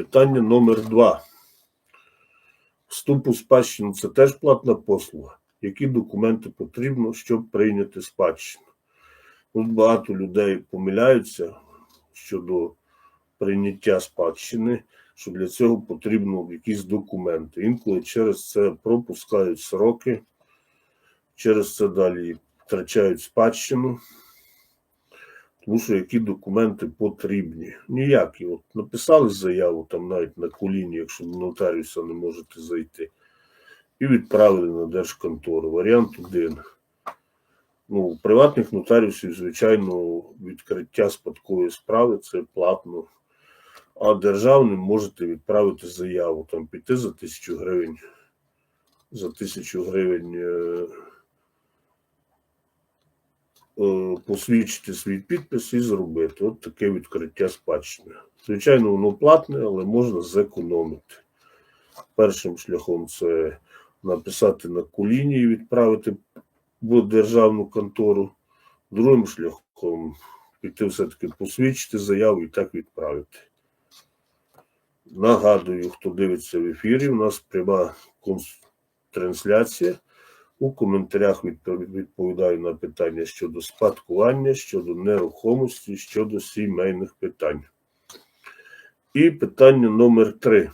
Питання номер два. Вступ у спадщину це теж платна послуга. Які документи потрібно, щоб прийняти спадщину? Тут багато людей помиляються щодо прийняття спадщини, що для цього потрібно якісь документи. Інколи через це пропускають сроки, через це далі втрачають спадщину. Тому що які документи потрібні? Ніякі. От написали заяву там навіть на коліні, якщо до нотаріуса не можете зайти, і відправили на держконтору. Варіант один. Ну, у приватних нотаріусів, звичайно, відкриття спадкової справи це платно. А державним можете відправити заяву, там піти за тисячу гривень. За тисячу гривень. Е, посвідчити свій підпис і зробити. От таке відкриття спадщини. Звичайно, воно платне, але можна зекономити. Першим шляхом це написати на коліні і відправити в державну контору. Другим шляхом піти все-таки посвідчити заяву і так відправити. Нагадую, хто дивиться в ефірі, у нас пряма трансляція. У коментарях відпов- відповідаю на питання щодо спадкування, щодо нерухомості, щодо сімейних питань. І питання номер три.